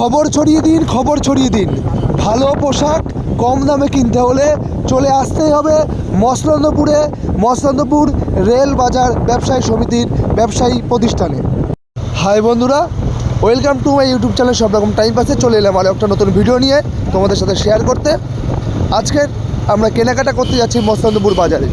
খবর ছড়িয়ে দিন খবর ছড়িয়ে দিন। ভালো পোশাক কম দামে কিনতে হলে চলে আসতেই হবে মসলন্দপুরে মসলন্দপুর রেল বাজার ব্যবসায়ী সমিতির ব্যবসায়ী প্রতিষ্ঠানে। হাই বন্ধুরা welcome to my YouTube channel সব রকম টাইম পাসে। চলে এলাম আরও একটা নতুন ভিডিও নিয়ে তোমাদের সাথে শেয়ার করতে। আজকের আমরা কেনাকাটা করতে যাচ্ছি মসলন্দপুর বাজারে।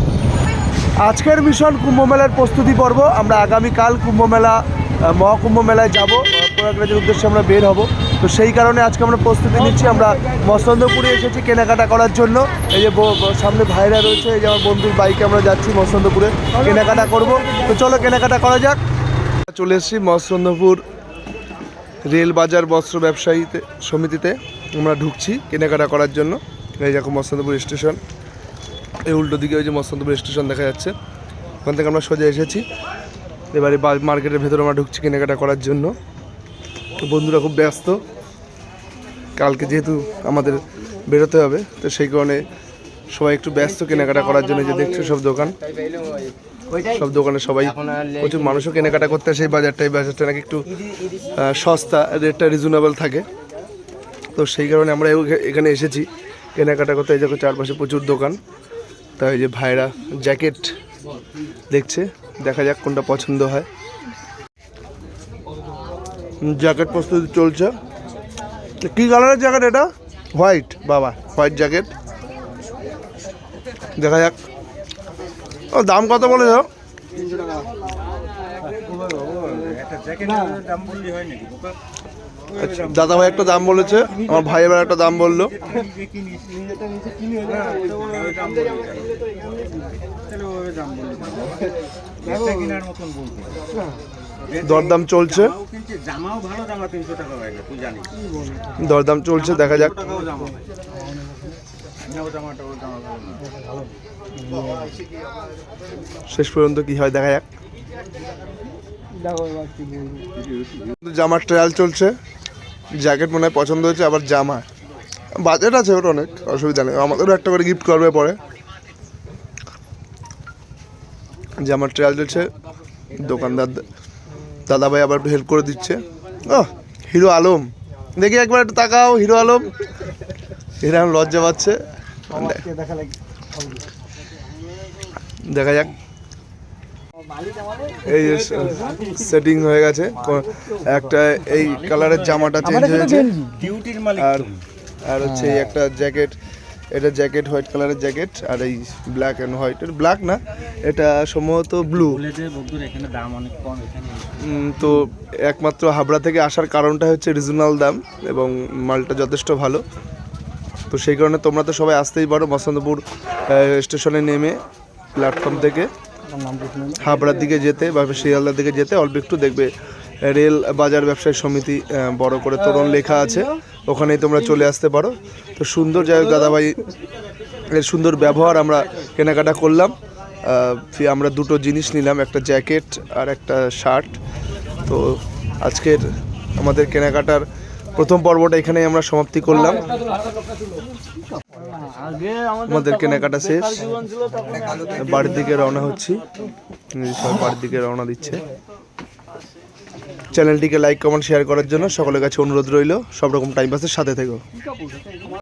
আজকের মিশন কুম্ভ মেলার প্রস্তুতি পর্ব আমরা আগামীকাল কুম্ভ মেলা আহ, মহাকুম্ভ মেলায় যাব। প্রয়াগরাজের উদ্দেশ্যে আমরা বের হব। তো সেই কারণে আজকে আমরা প্রস্তুতি নিচ্ছি। আমরা মসন্দপুরে এসেছি কেনাকাটা করার জন্য। এই যে সামনে ভাইরা রয়েছে, এই যে আমার বন্ধুর বাইকে আমরা যাচ্ছি মসন্দপুরে কেনাকাটা করব। তো চলো কেনাকাটা করা যাক। চলে এসেছি মসন্দপুর রেল বাজার বস্ত্র ব্যবসায়ীতে সমিতিতে। আমরা ঢুকছি কেনাকাটা করার জন্য। এই দেখো মসন্দপুর স্টেশন। এই উল্টো দিকে ওই যে মসন্দপুর স্টেশন দেখা যাচ্ছে। ওখান থেকে আমরা সোজা এসেছি। এবারে মার্কেটের ভেতরে আমরা ঢুকছি কেনাকাটা করার জন্য। তো বন্ধুরা খুব ব্যস্ত। কালকে যেহেতু আমাদের বেরোতে হবে, তো সেই কারণে সবাই একটু ব্যস্ত কেনাকাটা করার জন্য যে দেখছ সব দোকান। সব দোকানে সবাই প্রচুর মানুষও কেনাকাটা করতে আসে, এই বাজারটা এই বাজারটা নাকি একটু সস্তা, রেটটা রিজনেবল থাকে। তো সেই কারণে আমরা এখানে এসেছি কেনাকাটা করতে। এই দেখো চারপাশে প্রচুর দোকান। তাই যে ভাইরা জ্যাকেট দেখছে। দেখা যাক কোনটা পছন্দ হয়। জ্যাকেট প্রস্তুতি চলছে। কি কালারের জ্যাকেট এটা? হোয়াইট বাবা হোয়াইট জ্যাকেট দেখা যাক। ও দাম কত বলে আচ্ছা, দাদা ভাই একটা দাম বলেছে আমার ভাই এবার একটা দাম বলল। দরদাম চলছে। জামাও ভালো জামা তিনশো টাকা হয় না তুই জানিস। দরদাম চলছে দেখা যাক। শেষ পর্যন্ত কি হয় দেখা যাক। জামার ট্রায়াল চলছে। জ্যাকেট মনে হয় পছন্দ হয়েছে আবার জামা। বাজেট আছে ওর অনেক অসুবিধা নেই। আমাদেরও একটা করে গিফট করবে পরে। জামার ট্রায়াল চলছে দোকানদার দাদা ভাই আবার একটু হেল্প করে দিচ্ছে। ও হিরো আলম। দেখি একবার একটু তাকাও হিরো আলম। এরা লজ্জা পাচ্ছে। দেখা যাক। এই সেটিং হয়ে গেছে। একটা এই কালারের জামাটা চেঞ্জ হয়েছে। আর আর হচ্ছে একটা জ্যাকেট এটা জ্যাকেট হোয়াইট কালারের জ্যাকেট আর এই ব্ল্যাক অ্যান্ড হোয়াইট। ব্ল্যাক না এটা সম্ভবত ব্লু। বলেছে বন্ধুর এখানে দাম অনেক কম এখানে তো একমাত্র হাবড়া থেকে আসার কারণটা হচ্ছে রিজনাল দাম এবং মালটা যথেষ্ট ভালো। তো সেই কারণে তোমরা তো সবাই আসতেই পারো বসন্তপুর স্টেশনে নেমে প্ল্যাটফর্ম থেকে। হাবড়ার দিকে যেতে বা শিয়ালদার দিকে যেতে অল্প একটু দেখবে। রেল বাজার ব্যবসায়ী সমিতি বড় করে তোরণ লেখা আছে। ওখানেই তোমরা চলে আসতে পারো। তো সুন্দর যাই হোক দাদাভাই এর সুন্দর ব্যবহার আমরা কেনাকাটা করলাম। আমরা দুটো জিনিস নিলাম একটা জ্যাকেট আর একটা শার্ট। তো আজকের আমাদের কেনাকাটার প্রথম পর্বটা এখানেই আমরা সমাপ্তি করলাম। আমাদের কেনাকাটা শেষ। বাড়ির দিকে রওনা হচ্ছি। সব বাড়ির দিকে রওনা দিচ্ছে। চ্যানেলটিকে লাইক, কমেন্ট, শেয়ার করার জন্য সকলের কাছে অনুরোধ রইল। সব রকম টাইম পাসের সাথে থেকো।